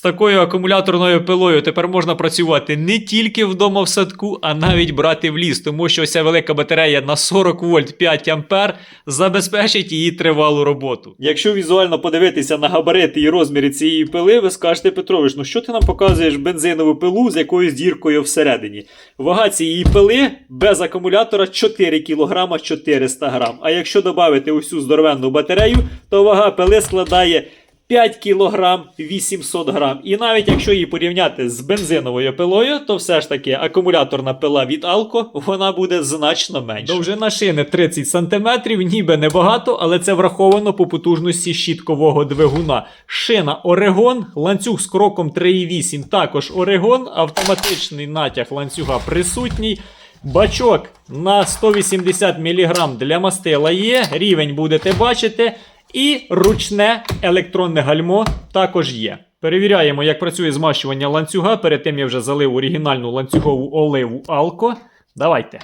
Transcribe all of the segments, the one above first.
З такою акумуляторною пилою тепер можна працювати не тільки вдома в садку, а навіть брати в ліс, тому що ця велика батарея на 40 вольт 5 ампер забезпечить її тривалу роботу. Якщо візуально подивитися на габарити і розміри цієї пили, ви скажете, Петрович, ну що ти нам показуєш бензинову пилу з якоюсь діркою всередині? Вага цієї пили без акумулятора 4 кг 400 грам. А якщо додати усю здоровенну батарею, то вага пили складає 5 кг 800 грам. І навіть якщо її порівняти з бензиновою пилою, то все ж таки акумуляторна пила від Alco, вона буде значно менша. Довжина шини 30 см, ніби небагато, але це враховано по потужності щіткового двигуна. Шина Орегон, ланцюг з кроком 3,8 також Орегон, автоматичний натяг ланцюга присутній. Бачок на 180 мг для мастила є, рівень будете бачити. І ручне електронне гальмо також є. Перевіряємо, як працює змащування ланцюга. Перед тим я вже залив оригінальну ланцюгову оливу Alco. Давайте.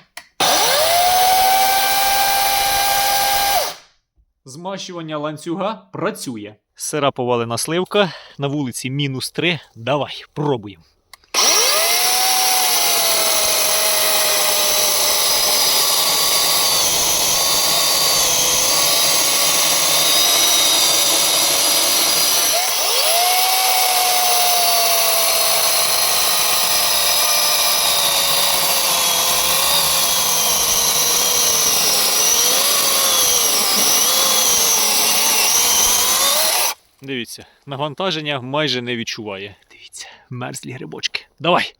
Змащування ланцюга працює. Сира повалена сливка. На вулиці мінус 3. Давай, пробуємо. Дивіться, навантаження майже не відчуває. Дивіться, мерзлі грибочки. Давай.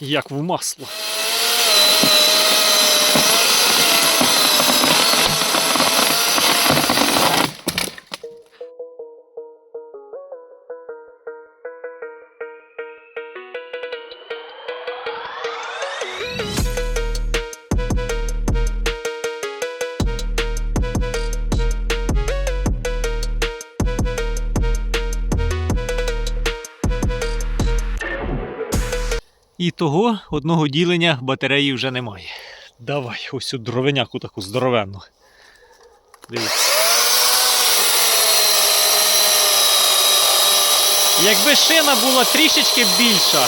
Як в масло. І того одного ділення батареї вже немає. Давай, ось цю дровиняку таку здоровенну. Дивіться. Якби шина була трішечки більша.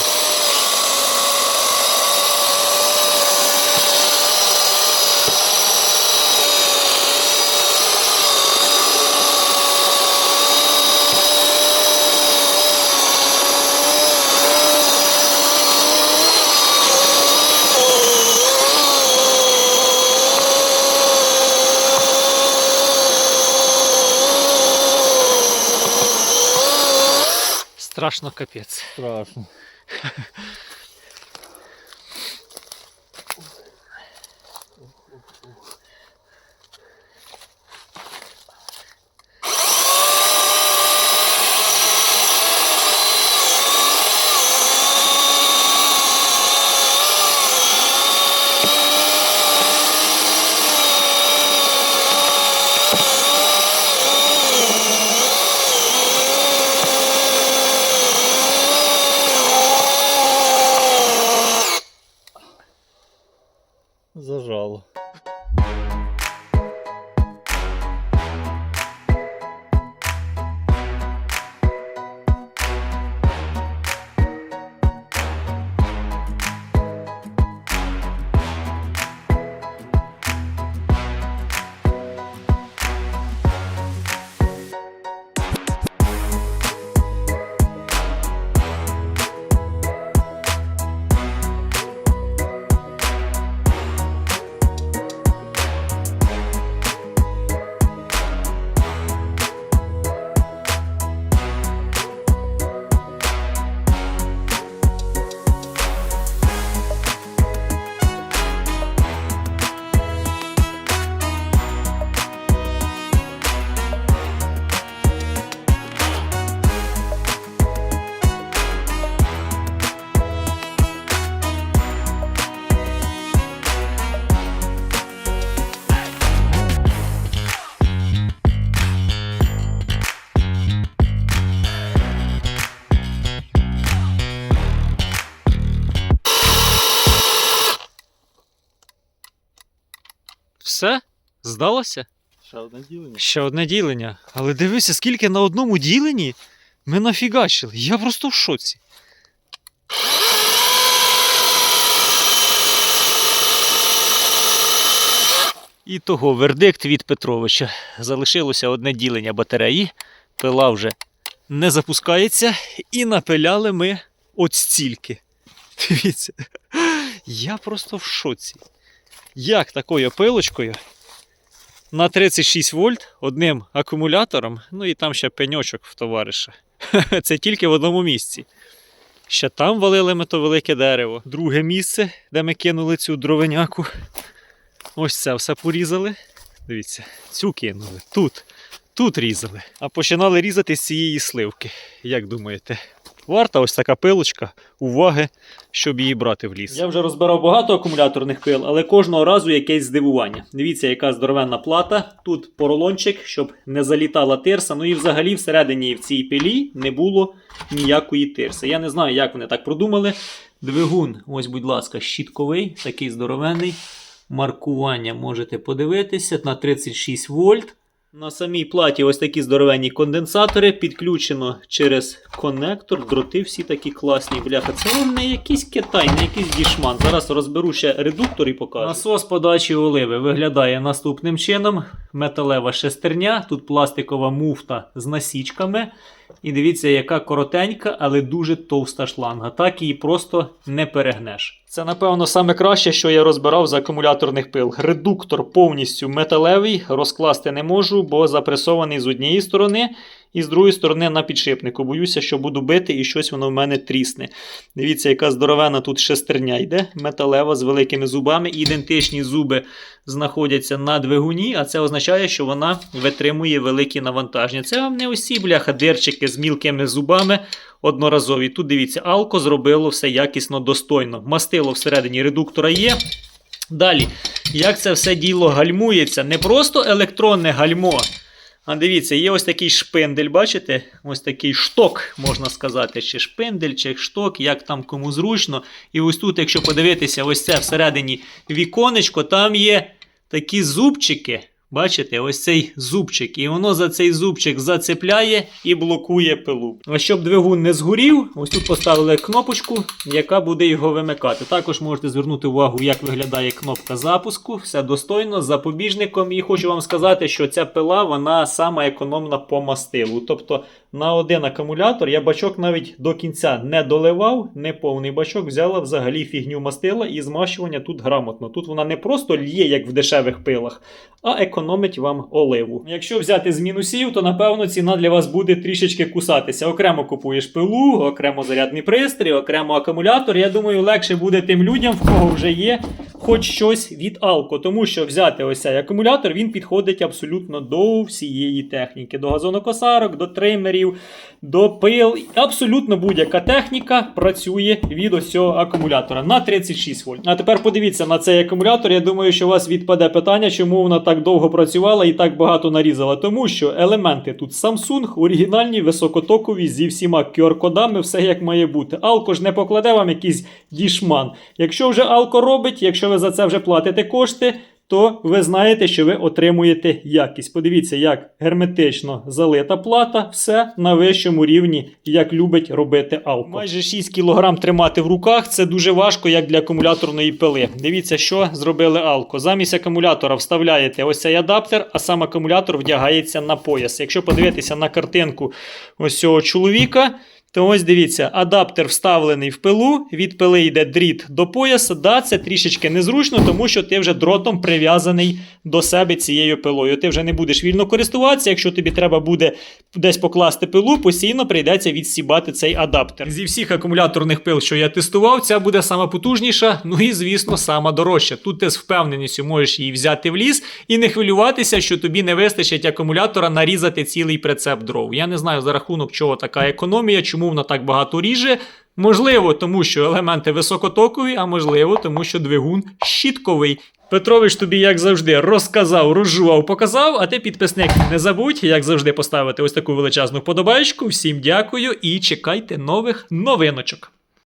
Страшно капець. Страшно. Зажало. Все? Здалося? Ще одне ділення. Ще одне ділення. Але дивися, скільки на одному діленні ми нафігачили. Я просто в шоці. І того вердикт від Петровича. Залишилося одне ділення батареї. Пила вже не запускається. І напиляли ми от стільки. Дивіться. Я просто в шоці. Як такою пилочкою на 36 вольт одним акумулятором, ну і там ще пеньочок в товариша. Це тільки в одному місці. Ще там валили ми то велике дерево. Друге місце, де ми кинули цю дровеняку. Ось це все порізали. Дивіться, цю кинули. Тут. Тут різали. А починали різати з цієї сливки. Як думаєте? Варта ось така пилочка, уваги, щоб її брати в ліс. Я вже розбирав багато акумуляторних пил, але кожного разу якесь здивування. Дивіться, яка здоровенна плата. Тут поролончик, щоб не залітала тирса. Ну і взагалі всередині в цій пилі не було ніякої тирси. Я не знаю, як вони так продумали. Двигун, ось, будь ласка, щітковий, такий здоровенний. Маркування можете подивитися на 36 вольт. На самій платі ось такі здоровенні конденсатори, підключено через конектор, дроти всі такі класні. Бляха, це не якийсь Китай, не якийсь дішман. Зараз розберу ще редуктор і покажу. Насос подачі оливи виглядає наступним чином: металева шестерня, тут пластикова муфта з насічками. І дивіться, яка коротенька, але дуже товста шланга. Так її просто не перегнеш. Це, напевно, саме краще, що я розбирав з акумуляторних пил. Редуктор повністю металевий, розкласти не можу, бо запресований з однієї сторони і з другої сторони на підшипнику. Боюся, що буду бити і щось воно в мене трісне. Дивіться, яка здоровена тут шестерня йде, металева з великими зубами. Ідентичні зуби знаходяться на двигуні, а це означає, що вона витримує великі навантаження. Це вам не усі бляха дирчики з мілкими зубами одноразові. Тут дивіться, алко зробило все якісно достойно. Мастило всередині редуктора є. Далі, як це все діло гальмується? Не просто електронне гальмо. А дивіться, є ось такий шпиндель, бачите? Ось такий шток, можна сказати, чи шпиндель, чи шток, як там кому зручно. І ось тут, якщо подивитися, ось це всередині віконечко, там є такі зубчики. Бачите, ось цей зубчик. І воно за цей зубчик зацепляє і блокує пилу. А щоб двигун не згорів, ось тут поставили кнопочку, яка буде його вимикати. Також можете звернути увагу, як виглядає кнопка запуску. Все достойно, запобіжником. І хочу вам сказати, що ця пила вона сама економна по мастилу. Тобто на один акумулятор я бачок навіть до кінця не доливав, не повний бачок, взяла взагалі фігню мастила і змащування тут грамотно. Тут вона не просто лє, як в дешевих пилах, а економить вам оливу. Якщо взяти з мінусів, то напевно ціна для вас буде трішечки кусатися. Окремо купуєш пилу, окремо зарядний пристрій, окремо акумулятор. Я думаю, легше буде тим людям, в кого вже є хоч щось від Алко. Тому що взяти ось цей акумулятор він підходить абсолютно до всієї техніки, до газонокосарок, до тримерів, до пил. Абсолютно будь-яка техніка працює від ось цього акумулятора на 36 вольт. А тепер подивіться на цей акумулятор. Я думаю, що у вас відпаде питання, чому вона так довго працювала і так багато нарізала. Тому що елементи тут Samsung, оригінальні, високотокові, зі всіма QR-кодами, все як має бути. Алко ж не покладе вам якийсь дішман. Якщо вже Алко робить, якщо ви за це вже платите кошти. То ви знаєте, що ви отримуєте якість. Подивіться, як герметично залита плата, все на вищому рівні, як любить робити Алко. Майже 6 кг тримати в руках це дуже важко, як для акумуляторної пили. Дивіться, що зробили Алко. Замість акумулятора вставляєте ось цей адаптер, а сам акумулятор вдягається на пояс. Якщо подивитися на картинку ось цього чоловіка. То ось дивіться, адаптер вставлений в пилу, від пили йде дріт до пояса. Да, це трішечки незручно, тому що ти вже дротом прив'язаний до себе цією пилою. Ти вже не будеш вільно користуватися. Якщо тобі треба буде десь покласти пилу, постійно прийдеться відсібати цей адаптер. Зі всіх акумуляторних пил, що я тестував, ця буде сама потужніша, ну і звісно, сама дорожча. Тут ти з впевненістю можеш її взяти в ліс і не хвилюватися, що тобі не вистачить акумулятора нарізати цілий прицеп дров. Я не знаю за рахунок чого така економія, чому вона так багато ріже. Можливо, тому що елементи високотокові, а можливо, тому що двигун щітковий. Петрович тобі, як завжди, розказав, розжував, показав. А ти, підписник, не забудь, як завжди, поставити ось таку величезну подобайку. Всім дякую і чекайте нових новиночок.